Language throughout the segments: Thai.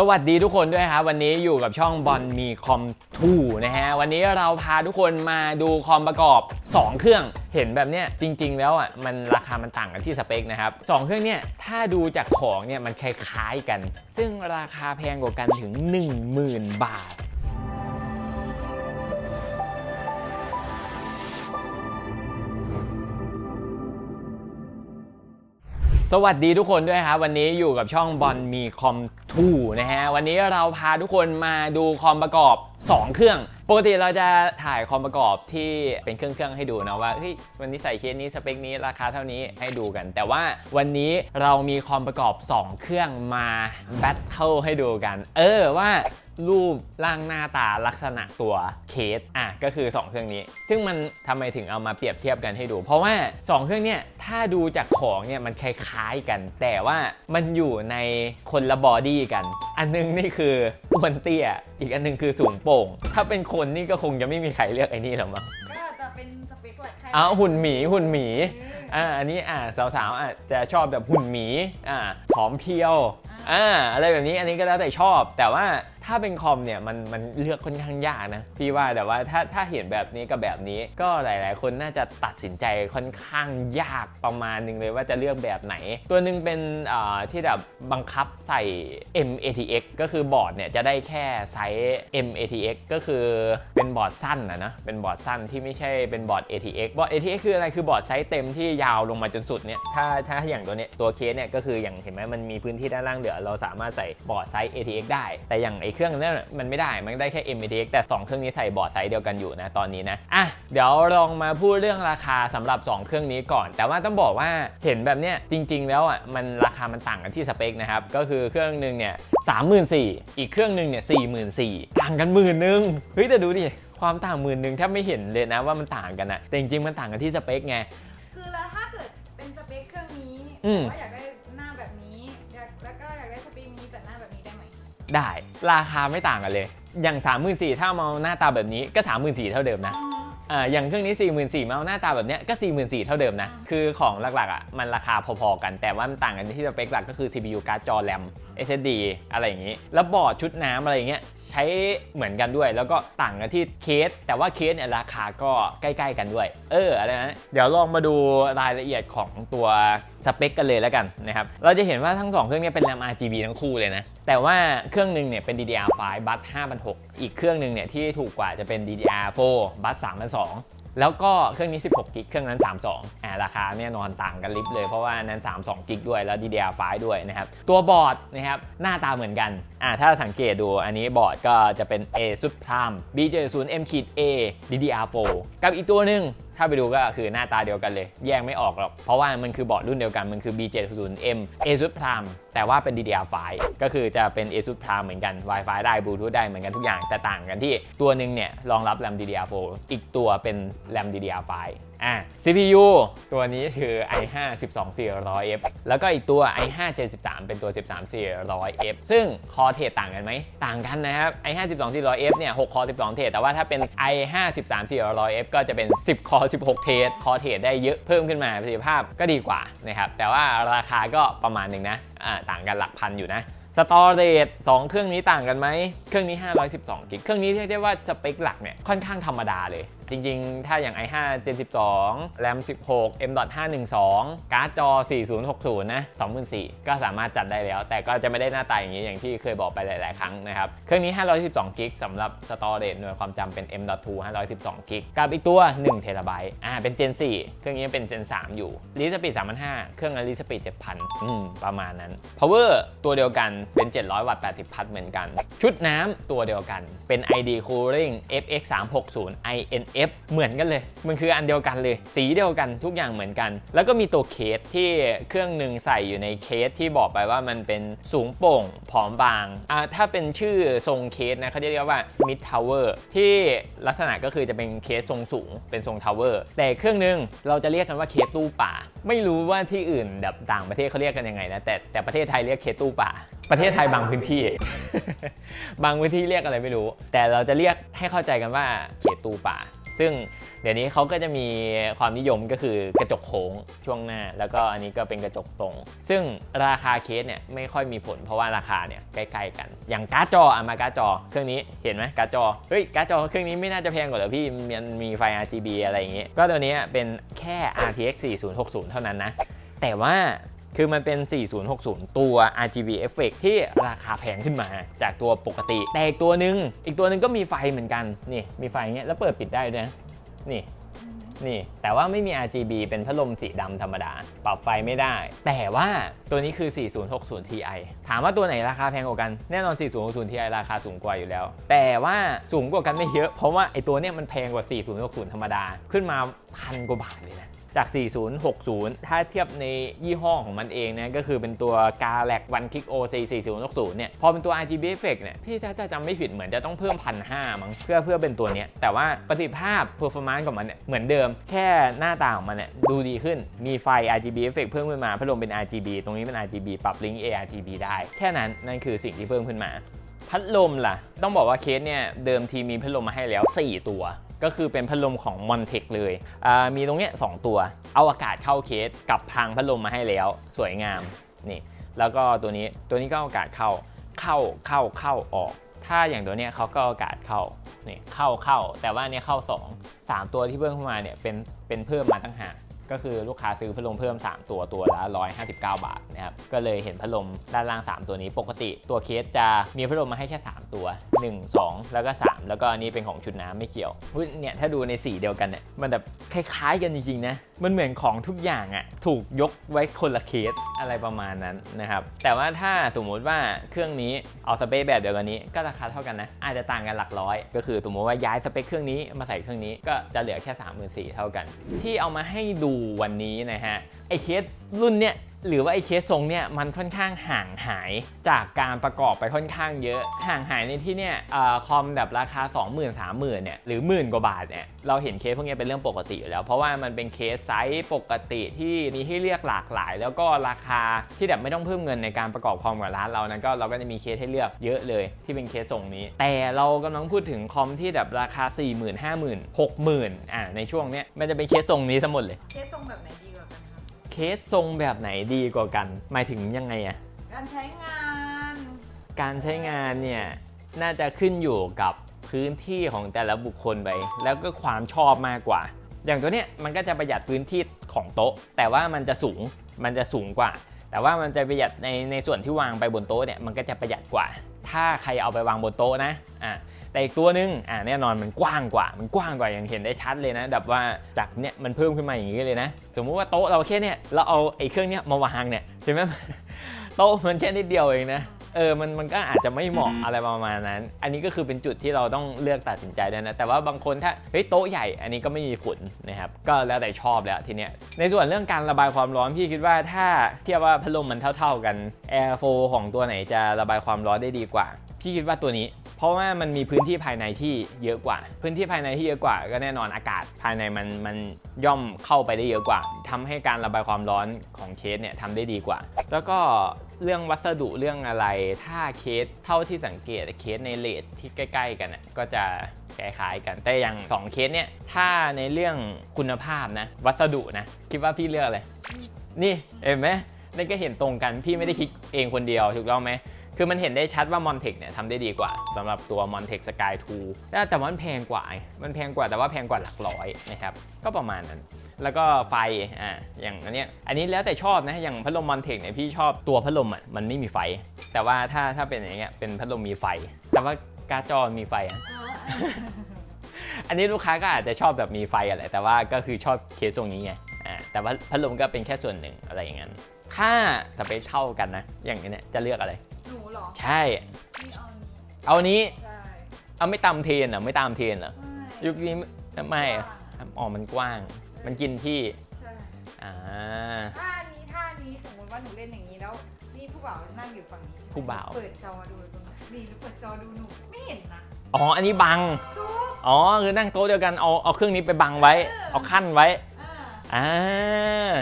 สวัสดีทุกคนด้วยครับวันนี้อยู่กับช่องบอลมีคอมทูนะฮะวันนี้เราพาทุกคนมาดูคอมประกอบ 2 เครื่องเห็นแบบเนี้ยจริง ๆ แล้วอะมันราคามันต่างกันที่สเปคนะครับ2เครื่องเนี่ยถ้าดูจากของเนี่ยมันคล้ายๆกัน ซึ่งราคาแพงกว่ากันถึง 10,000 บาท สวัสดีทุกคนด้วยครับวันนี้อยู่กับช่องบอลมีคอมทูนะฮะวันนี้เราพาทุกคนมาดูคอมประกอบ 2 เครื่องปกติเราจะถ่ายคอมประกอบที่เป็นเครื่องๆให้ดูนะว่าเฮ้ยวันนี้ใส่เคสนี้สเปคนี้ราคาเท่านี้ให้ดูกัน แต่ว่าวันนี้เรามีคอมประกอบ 2 เครื่องมาแบทเทิลให้ดูกัน เออว่ารูปร่างหน้าตาลักษณะตัวเคสอะก็คือ 2 เครื่องนี้ ซึ่งมันทำไมถึงเอามาเปรียบเทียบกันให้ดู เพราะว่า 2 เครื่องเนี่ยถ้าดูจากของเนี่ยมันคล้ายๆกัน แต่ว่ามันอยู่ในคนละบอดี้กันอันนึงนี่คืออ้วนเตี้ย อีกอันนึงคือสูงโป่ง ถ้าเป็นคนนี่ก็คงจะไม่มีใครเลือกไอ้นี่หรอกมั้งก็จะเป็นสเปคหลักใครอ้าวหุ่นหมีหุ่นหมีอืมอ่าอันนี้อ่าสาวๆอาจจะชอบแบบหุ่นหมีอ่าผอมเพรียวอ่าอะไรแบบนี้อันนี้ก็แล้วแต่ชอบแต่ว่า ถ้าเป็นคอมเนี่ยมันมันเลือกค่อนข้างยากนะพี่ว่าแต่ว่าถ้าถ้าเห็นแบบนี้กับแบบนี้ ก็หลาย ๆ คนน่าจะตัดสินใจค่อนข้างยากประมาณหนึงเลยว่าจะเลือกแบบไหน ตัวหนึ่งเป็นอ่าที่แบบบังคับใส่ MATX ก็คือบอร์ดเนี่ยจะได้แค่ไซส์ MATX ก็คือเป็นบอร์ดสั้นนะนะเป็นบอร์ดสั้นที่ไม่ใช่เป็นบอร์ด ATX บอร์ด ATX คืออะไรคือบอร์ดไซส์เต็มที่ยาวลงมาจนสุดเนี่ยถ้าถ้าอย่างตัวเนี้ยตัวเคสเนี่ยก็คืออย่างเห็นไหมมันมีพื้นที่ด้านล่างเหลือเราสามารถใส่บอร์ดไซส์ ATX ได้ แต่อย่างไอเครื่องนั้นนะมันไม่ได้ มันได้แค่ MATX แต่ 2 เครื่องนี้ใส่บอร์ดไซส์เดียวกันอยู่นะตอนนี้นะอะเดี๋ยวลองมาพูดเรื่องราคาสำหรับ 2 เครื่องนี้ก่อน แต่ว่าต้องบอกว่าเห็นแบบเนี้ยจริง ๆ แล้วอะมันราคามันต่างกันที่สเปคนะครับก็คือเครื่องหนึ่งเนี่ยสามหมื่นสี่อีกเครื่องหนึ่งเนี่ยสี่หมื่นสี่ต่างกันหมื่นนึงเฮ้ยแต่ดูดิความต่างหมื่นหนึ่งแทบไม่เห็นเลยนะว่ามันต่างกันอะแต่จริงๆมันต่างกันที่สเปคไงคือแล้วถ้าเกิดเป็นสเปคเครื่องนี้อืมแต่ว่าอยากได้ ได้ ราคาไม่ต่างกันเลย อย่าง3 4 0 0 0ถ้ามาเอาหน้าตาแบบนี้ก็ 3 4 0 0 0เท่าเดิมนะอ่าอย่างเครื่องนี้ 4 4 0 0 0มาเอาหน้าตาแบบเนี้ยก็ 4 4 0 0 0 เท่าเดิมนะ คือของหลักๆอะมันราคาพอๆกัน แต่ว่ามันต่างกันที่สเปคหลักก็คือ CPU การ์ดจอแรม SSD อะไรอย่างนี้ แล้วบอร์ดชุดน้ำอะไรอย่างเงี้ย ใช้เหมือนกันด้วย แล้วก็ต่างกันที่เคส แต่ว่าเคสเนี่ยราคาก็ใกล้ ๆ กันด้วย เอออะไรนะเดี๋ยวลองมาดูรายละเอียดของตัวสเปคกันเลยแล้วกันนะครับเราจะเห็นว่าทั้งสองเครื่องนี้เป็น RAM RGB ทั้งคู่เลยนะ แต่ว่าเครื่องหนึ่งเนี่ยเป็น DDR5 บัส5,600อีกเครื่องหนึ่งเนี่ยที่ถูกกว่าจะเป็น DDR4 บัส3,200 แล้วก็เครื่องนี้ 16กิกเครื่องนั้น 32อ่าราคาเนี่ยนอนต่างกันลิบเลยเพราะว่านั้น 32กิกด้วยแล้ว DDR5 ด้วยนะครับตัวบอร์ดนะครับหน้าตาเหมือนกันอ่าถ้าสังเกตดูอันนี้บอร์ดก็จะเป็น A สุดพราม B70 M A DDR4 กับอีกตัวหนึ่ง ถ้าไปดูก็คือหน้าตาเดียวกันเลย แยกไม่ออกหรอก เพราะว่ามันคือบอร์ดรุ่นเดียวกัน มันคือ B70M ASUS Prime แต่ว่าเป็น DDR5 ก็คือจะเป็น ASUS Prime เหมือนกัน Wi-Fi ได้ Bluetooth ได้เหมือนกันทุกอย่าง แต่ต่างกันที่ตัวหนึ่งเนี่ยรองรับ RAM DDR4 อีกตัวเป็น RAM DDR5 อะ CPU ตัวนี้คือ i5 12400F แล้วก็อีกตัว i5 73 เป็นตัว 13400F ซึ่งคอเทรดต่างกันไหม ต่างกันนะครับ i5 12400F เนี่ย 6 คอ 12 เทรดแต่ว่าถ้าเป็น i5 13400F ก็จะเป็น 10 คอ 16 เทรดคอเทรดได้เยอะเพิ่มขึ้นมาประสิทธิภาพก็ดีกว่านะครับ แต่ว่าราคาก็ประมาณหนึ่งนะอ่าต่างกันหลักพันอยู่นะสตอเรจ2เครื่องนี้ต่างกันไหม เครื่องนี้ 512 กิก เครื่องนี้เรียกได้ว่าสเปคหลักเนี่ยค่อนข้างธรรมดาเลย จริงๆ ถ้าอย่าง i5 72 RAM 16 M.512 การ์ดจอ 4060 นะ24,000ก็สามารถจัดได้แล้ว แต่ก็จะไม่ได้หน้าตาอย่างนี้อย่างที่เคยบอกไปหลาย ๆ ครั้งนะครับ เครื่องนี้ 512กิกสำหรับสตอเรจหน่วยความจำเป็น M.2 512กิกกับอีกตัว1เทราไบต์อ่าเป็น Gen 4 เครื่องนี้เป็น Gen 3 อยู่ รีสปีด3,500 เครื่องนั้นรีสปีด7,000 อืม ประมาณนั้น power ตัวเดียวกันเป็น 700 วัตต์ 80 พัทเหมือนกัน ชุดน้ำตัวเดียวกันเป็น ID Cooling FX 360 in F เหมือนกันเลย มันคืออันเดียวกันเลย สีเดียวกันทุกอย่างเหมือนกัน แล้วก็มีตัวเคสที่เครื่องหนึ่งใส่อยู่ในเคสที่บอกไปว่ามันเป็นสูงโปร่งผอมบางอ่าถ้าเป็นชื่อทรงเคสนะเขาจะเรียกว่า Mid Tower ที่ลักษณะก็คือจะเป็นเคสทรงสูงเป็นทรงทาวเวอร์แต่เครื่องหนึ่งเราจะเรียกกันว่าเคสตู้ป่า ไม่รู้ว่าที่อื่นแบบต่างประเทศเขาเรียกกันยังไงนะแต่แต่ประเทศไทยเรียกเคสตู้ป่า ประเทศไทยบางพื้นที่ บางพื้นที่เรียกอะไรไม่รู้ แต่เราจะเรียกให้เข้าใจกันว่าเขตตู้ป่า ซึ่งเดี๋ยวนี้เขาก็จะมีความนิยมก็คือกระจกโค้งช่วงหน้า แล้วก็อันนี้ก็เป็นกระจกตรง ซึ่งราคาเคสเนี่ยไม่ค่อยมีผลเพราะว่าราคาเนี่ยใกล้ๆกัน อย่างการ์ดจออะมาการ์ดจอ เครื่องนี้เห็นไหมการ์ดจอเฮ้ยการ์ดจอเครื่องนี้ไม่น่าจะแพงกว่าหรอพี่มันมีไฟ RGB อะไรอย่างงี้ก็ตัวนี้เป็นแค่ RTX 4060 เท่านั้นนะแต่ว่า คือมันเป็น 4060 ตัว RGB effect ที่ราคาแพงขึ้นมาจากตัวปกติ แต่อีกตัวหนึ่งอีกตัวหนึ่งก็มีไฟเหมือนกัน นี่ มีไฟเงี้ย แล้วเปิดปิดได้ด้วยนะ นี่ นี่ แต่ว่าไม่มี RGB เป็นพัดลมสีดำธรรมดา ปรับไฟไม่ได้ แต่ว่าตัวนี้คือ 4060 Ti ถามว่าตัวไหนราคาแพงกว่ากัน แน่นอน 4060 Ti ราคาสูงกว่าอยู่แล้ว แต่ว่าสูงกว่ากันไม่เยอะ เพราะว่าไอตัวเนี้ยมันแพงกว่า 4060 ธรรมดา ขึ้นมาพันกว่าบาทเลยนะ จาก 4060 ถ้าเทียบในยี่ห้อของมันเองนะก็คือเป็นตัว g a l a x One Kick OC 4060เนี่ยพอเป็นตัว RGB Effect เนี่ยพี่ถ้าจะจำไม่ผิดเหมือนจะต้องเพิ่มพันห้ามั้งเพื่อเพื่อเป็นตัวเนี้ยแต่ว่าประสิทธิภาพ performance ของมันเนี่ยเหมือนเดิม แค่หน้าตาของมันเนี่ยดูดีขึ้นมีไฟ RGB Effect เพิ่มขึ้นมาพัดลมเป็น RGB ตรงนี้เป็น RGB ปรับ Link ARGB ได้แค่นั้นนั่นคือสิ่งที่เพิ่มขึ้นมา พัดลมล่ะ ต้องบอกว่าเคสเนี่ยเดิมทีมีพัดลมมาให้แล้ว 4 ตัว ก็คือเป็นพัดลมของ Montec เลยมีตรงเนี้ยสตัว เอาอากาศเข้าเคสกับพรางพัดลมมาให้แล้ว สวยงามนี่แล้วก็ตัวนี้ตัวนี้ก็อากาศเข้าเข้าเข้าเข้าออก ถ้าอย่างตัวเนี้ยเขาก็อากาศเข้านี่เข้าเข้า แต่ว่าเนี่ยเข้า 2 3 ตัวที่เพิ่มเข้ามาเนี่ยเป็นเป็นเพิ่มมาตั้งหาก ก็คือลูกค้าซื้อพัดลมเพิ่ม 3 ตัวตัวละ 159 บาทนะครับก็เลยเห็นพัดลมด้านล่าง 3 ตัวนี้ปกติ ตัวเคสจะมีพัดลมมาให้แค่ 3 ตัว 1 2 แล้วก็ 3 แล้วก็อันนี้เป็นของชุดน้ำไม่เกี่ยวเนี่ยถ้าดูในสีเดียวกันเนี่ยมันแบบคล้ายๆกันจริงๆนะมันเหมือนของทุกอย่างอะ่ะถูกยกไว้คนละเคสอะไรประมาณนั้นนะครับ แต่ว่าถ้าสมมติว่าเครื่องนี้เอาสเปคแบบเดียวกันนี้ก็ราคาเท่ากันนะ อาจจะต่างกันหลักร้อย ก็คือสมมติว่าย้ายสเปคเครื่องนี้มาใส่เครื่องนี้ก็จะเหลือแค่3 4 0 0 0เท่ากัน ที่เอามาให้ดูวันนี้นะฮะไอเคสรุ่นเนี้ย หรือว่าไอ้เคสทรงเนี่ยมันค่อนข้างห่างหายจากการประกอบไปค่อนข้างเยอะ ห่างหายในที่เนี่ยอคอมแบบราคา 20,000 30,000เนี่ยหรือหมื่นกว่าบาทเนี่ยเราเห็นเคสพวกนี้เป็นเรื่องปกติอยู่แล้ว เพราะว่ามันเป็นเคสไซส์ปกติที่มีให้เลือกหลากหลาย แล้วก็ราคาที่แบบไม่ต้องเพิ่มเงินในการประกอบคอมกับร้านเรานะก็เราก็จะมีเคสให้เลือกเยอะเลยที่เป็นเคสทรงนี้ แต่เรากำลังพูดถึงคอมที่แบบราคา 40,000 50,000 60,000อ่าในช่วงเนี้ยมันจะเป็นเคสทรงนี้ทั้งหมดเลยเคสทรงแบบไหนดี เคสทรงแบบไหนดีกว่ากัน หมายถึงยังไงอะการใช้งานการใช้งานเนี่ยน่าจะขึ้นอยู่กับพื้นที่ของแต่ละบุคคลไปแล้วก็ความชอบมากกว่า อย่างตัวเนี้ยมันก็จะประหยัดพื้นที่ของโต๊ะ แต่ว่ามันจะสูงมันจะสูงกว่า แต่ว่ามันจะประหยัดในในส่วนที่วางไปบนโต๊ะเนี่ยมันก็จะประหยัดกว่า ถ้าใครเอาไปวางบนโต๊ะนะอะ แต่อีกตัวหนึงอ่าแน่นอนมันกว้างกว่า มันกว้างกว่าอย่างเห็นได้ชัดเลยนะแบบว่าจากเนี่ยมันเพิ่มขึ้นมาอย่างนี้เลยนะ สมมุติว่าโต๊ะเราแค่เนี่ยเราเอาไอ้เครื่องเนี้ยมาวางเนี่ยใช่ไหมโต๊ะมันแค่นิดเดียวเองนะเออ มัน มันก็อาจจะไม่เหมาะอะไรประมาณนั้น อันนี้ก็คือเป็นจุดที่เราต้องเลือกตัดสินใจด้วยนะ แต่ว่าบางคนถ้า เฮ้ย โต๊ะใหญ่ อันนี้ก็ไม่มีผลนะครับ ก็แล้วแต่ชอบแล้วทีเนี้ย ในส่วนเรื่องการระบายความร้อน พี่คิดว่าถ้าเทียบว่าพัดลมมันเท่า ๆกัน Air 4ของตัวไหนจะระบายความร้อนได้ดีกว่า พี่คิดว่าตัวนี้ เพราะว่ามันมีพื้นที่ภายในที่เยอะกว่า พื้นที่ภายในที่เยอะกว่า ก็แน่นอนอากาศภายในมันมันย่อมเข้าไปได้เยอะกว่าทำให้การระบายความร้อนของเคสเนี่ยทำได้ดีกว่า แล้วก็เรื่องวัสดุเรื่องอะไร ถ้าเคสเท่าที่สังเกตเคสในเลทที่ใกล้ ๆ กันก็จะคล้ายๆกันแต่อย่างสองเคสเนี่ยถ้าในเรื่องคุณภาพนะ วัสดุนะ คิดว่าพี่เลือกอะไรนี่เห็นไหมนี่ก็เห็นตรงกันพี่ไม่ได้คิดเองคนเดียวถูกต้องไหม คือมันเห็นได้ชัดว่า Montec เนี่ยทำได้ดีกว่าสำหรับตัว Montec Sky 2แต่แต่ว่ามันแพงกว่าไงมันแพงกว่าแต่ว่าแพงกว่าหลักร้อยนะครับ ก็ประมาณนั้น แล้วก็ไฟ อ่า อย่างอันเนี้ย อันนี้แล้วแต่ชอบนะ อย่างพัดลม Montec เนี่ยพี่ชอบตัวพัดลมอะ มันไม่มีไฟ แต่ว่าถ้าถ้าเป็นอย่างเงี้ย เป็นพัดลมมีไฟ แต่ว่าการ์ดจอมีไฟอะอันนี้ลูกค้าก็อาจจะชอบแบบมีไฟอะไรแต่ว่าก็คือชอบเคสทรงนี้ไง อ่า แต่ว่าพัดลมก็เป็นแค่ส่วนหนึ่งอะไรอย่างนั้น ถ้าสเปคเท่ากันนะ อย่างนี้เนี่ยจะเลือกอะไร หนูเหรอใช่ นี่เอานี้เอาอันนี้ใช่เอาไม่ตามเทรนเหรอไม่ตามเทรนเหรอไม่ยุคนี้ไม่อะอ๋อมันกว้าง มันกินที่ใช่อ่าถ้านี้ถ้านี้สมมติว่าหนูเล่นอย่างนี้แล้ว นี่ผู้บ่าวนั่งอยู่ฝั่งนี้ใช่ไหมผู้บ่าว เปิดจอดูตรงนั้นนี่หนูเปิดจอดูหนูไม่เห็นนะอ๋ออันนี้บัง ทุกอ๋อคือนั่งโต๊ะเดียวกันเอาเอาเครื่องนี้ไปบังไว้ เอาขั้นไว้อ่าอ่า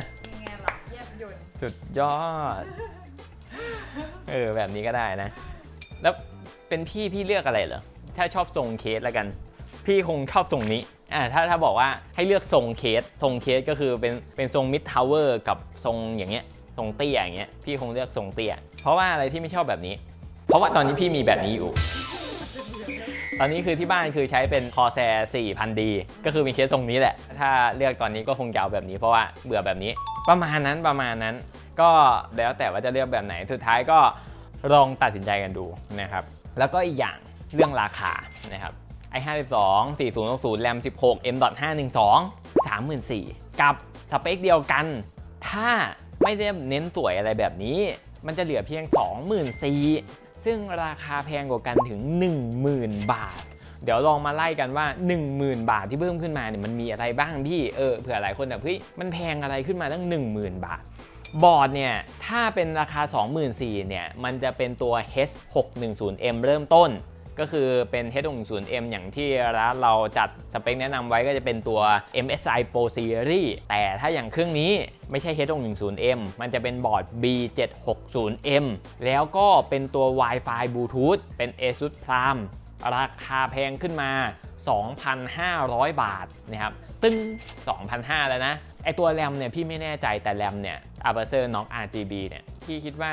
สุดยอด เออแบบนี้ก็ได้นะ แล้วเป็นพี่พี่เลือกอะไรเหรอ ถ้าชอบทรงเคสแล้วกัน พี่คงชอบทรงนี้ อ่าถ้าถ้าบอกว่าให้เลือกทรงเคส ทรงเคสก็คือเป็นเป็นทรงมิดทาวเวอร์กับทรงอย่างเงี้ย ทรงเตี้ยอย่างเงี้ย พี่คงเลือกทรงเตี้ย เพราะว่าอะไรที่ไม่ชอบแบบนี้ เพราะว่าตอนนี้พี่มีแบบนี้อยู่ ตอนนี้คือที่บ้านคือใช้เป็น Corsair 4000D ก็คือมีเคสทรงนี้แหละ ถ้าเลือกตอนนี้ก็คงจะเอาแบบนี้เพราะว่าเบื่อแบบนี้ ประมาณนั้นประมาณนั้น ก็แล้วแต่ว่าจะเลือกแบบไหนสุดท้ายก็ลองตัดสินใจกันดูนะครับ แล้วก็อีกอย่างเรื่องราคานะครับ i52 4060 RAM 16 M.512 34,000กับสเปคเดียวกัน ถ้าไม่ได้เน้นสวยอะไรแบบนี้ มันจะเหลือเพียง 24,000 ซึ่งราคาแพงกว่ากันถึง 10,000 บาท เดี๋ยวลองมาไล่กันว่า 10,000 บาทที่เพิ่มขึ้นมาเนี่ยมันมีอะไรบ้างพี่เออเผื่อหลายคนแบบเฮ้ยมันแพงอะไรขึ้นมาตั้ง 10,000 บาทบอร์ดเนี่ยถ้าเป็นราคา 24,000เนี่ยมันจะเป็นตัว H610M เริ่มต้น ก็คือเป็น H610M อย่างที่ร้านเราจัดสเปคแนะนำไว้ก็จะเป็นตัว MSI Pro Series แต่ถ้าอย่างเครื่องนี้ไม่ใช่ H610M มันจะเป็นบอร์ด B760M แล้วก็เป็นตัว Wi-Fi Bluetooth เป็น ASUS Plum ราคาแพงขึ้นมา 2,500 บาทนะครับ ตึ้ง2,500 แล้วนะ ไอตัวแรมเนี่ยพี่ไม่แน่ใจแต่แรมเนี่ย Aperture Knox RGB เนี่ย พี่คิดว่า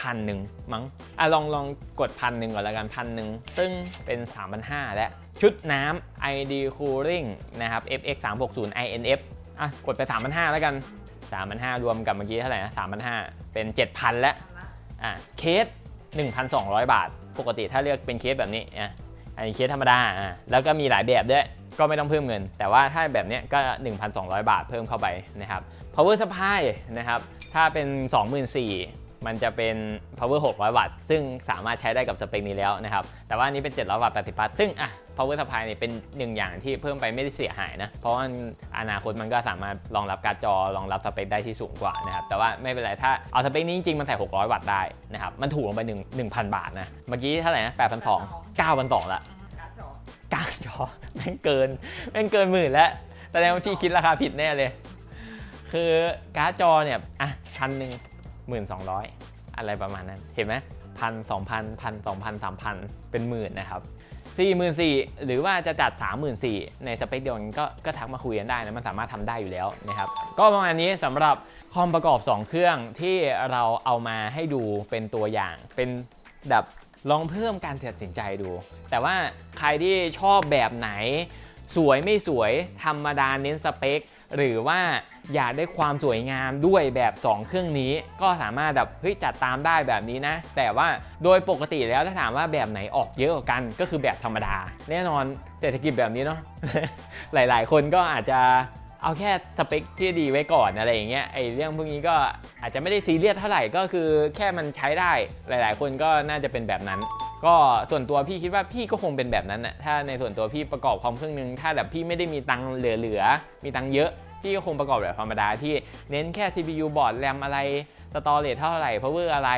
พันหนึ่งมั้งอะลองลองกดพันหนึ่งก่อนละกันพันหนึ่งซึ่งเป็น 3,500 แล้วชุดน้ำ ID Cooling นะครับ FX 360 INF อะกดไป 3,500 แล้วกัน 3,500 รวมกับเมื่อกี้เท่าไหร่นะ3,500 เป็น 7,000 แล้วอะเคส 1,200 บาท ปกติถ้าเลือกเป็นเคสแบบนี้อะอันนี้เคสธรรมดาอะแล้วก็มีหลายแบบด้วยก็ไม่ต้องเพิ่มเงิน แต่ว่าถ้าแบบเนี้ยก็ 1,200 บาทเพิ่มเข้าไปนะครับ power supply นะครับ ถ้าเป็น 24,000 มันจะเป็น power 600 วัตต์ ซึ่งสามารถใช้ได้กับสเปคนี้แล้วนะครับ แต่ว่าอันนี้เป็น 700 วัตต์80วัตต์ซึ่งอะ power supply เนี่ยเป็นหนึ่งอย่างที่เพิ่มไปไม่ได้เสียหายนะ เพราะว่าอนาคตมันก็สามารถรองรับการ์ดจอรองรับสเปคได้ที่สูงกว่านะครับ แต่ว่าไม่เป็นไร ถ้าเอาสเปคนี้จริงๆ มันใส่ 600 วัตต์ได้นะครับ มันถูกลงไป1 1,000 บาทนะ เมื่อกี้เท่าไหร่นะ8,200 9,200ละการ์ดจอกลางจอแม่งเกินแม่งเกินหมื่นแล้วแสดงว่าพี่คิดราคาผิดแน่เลย คือการ์ดจอเนี่ยอะพันหนึ่ง หมื่นสองร้อยอะไรประมาณนั้น เห็นไหมพันสองพันพันสองพันสามพันเป็นหมื่นนะครับสี่หมื่นสี่หรือว่าจะจัดสามหมื่นสี่ในสเปคเดียวกันก็ก็ทักมาคุยกันได้นะมันสามารถทำได้อยู่แล้วนะครับก็ประมาณนี้สำหรับคอมประกอบ 2 เครื่องที่เราเอามาให้ดูเป็นตัวอย่าง เป็นแบบลองเพิ่มการตัดสินใจดู แต่ว่าใครที่ชอบแบบไหน สวยไม่สวยธรรมดาเน้นสเปค หรือว่าอยากได้ความสวยงามด้วยแบบ 2 เครื่องนี้ ก็สามารถแบบเฮ้ยจัดตามได้แบบนี้นะ แต่ว่าโดยปกติแล้วถ้าถามว่าแบบไหนออกเยอะกว่ากันก็คือแบบธรรมดา แน่นอนเศรษฐกิจแบบนี้เนาะหลาย ๆ คนก็อาจจะเอาแค่สเปคที่ดีไว้ก่อนอะไรอย่างเงี้ยไอเรื่องพวกนี้ก็อาจจะไม่ได้ซีเรียสเท่าไหร่ก็คือแค่มันใช้ได้หลาย ๆ คนก็น่าจะเป็นแบบนั้น ก็ส่วนตัวพี่คิดว่าพี่ก็คงเป็นแบบนั้นนะถ้าในส่วนตัวพี่ประกอบคอมเครื่องนึง ถ้าแบบพี่ไม่ได้มีตังค์เหลือๆมีตังค์เยอะ พี่ก็คงประกอบแบบธรรมดาที่เน้นแค่ CPU บอร์ดแรมอะไรสตอเรจเท่าไหร่ power อะไร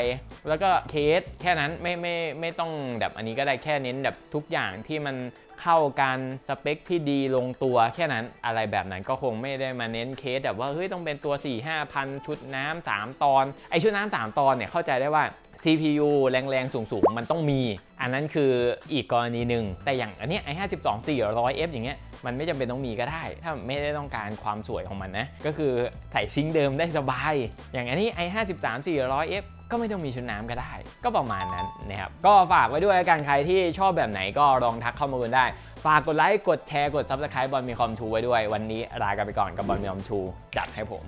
แล้วก็เคสแค่นั้นไม่ไม่ไม่ต้องแบบอันนี้ก็ได้แค่เน้นแบบทุกอย่างที่มันเข้ากันสเปคที่ดีลงตัวแค่นั้นอะไรแบบนั้นก็คงไม่ได้มาเน้นเคสแบบว่าเฮ้ยต้องเป็นตัว 4 5พันชุดน้ำ3ตอน ไอชุดน้ำ3ตอนเนี่ยเข้าใจได้ว่า CPU แรงๆ สูงๆ มันต้องมี อันนั้นคืออีกกรณีหนึ่ง แต่อย่างอันนี้ยไอ52 400F อย่างเงี้ย มันไม่จำเป็นต้องมีก็ได้ ถ้าไม่ได้ต้องการความสวยของมันนะ ก็คือใส่ซิงเดิมได้สบาย อย่างอันนี้ i 53 400F ก็ไม่ต้องมีชุดน้ำก็ได้ ก็ประมาณนั้นนะครับ ก็ฝากไว้ด้วยกันใครที่ชอบแบบไหนก็ลองทักเข้ามากันได้ ฝากกดไลค์ กดแชร์ กด Subscribe บอลมีคอมทูไว้ด้วย วันนี้ลากันไปก่อนกับบอลมีคอมทูจัดให้ผม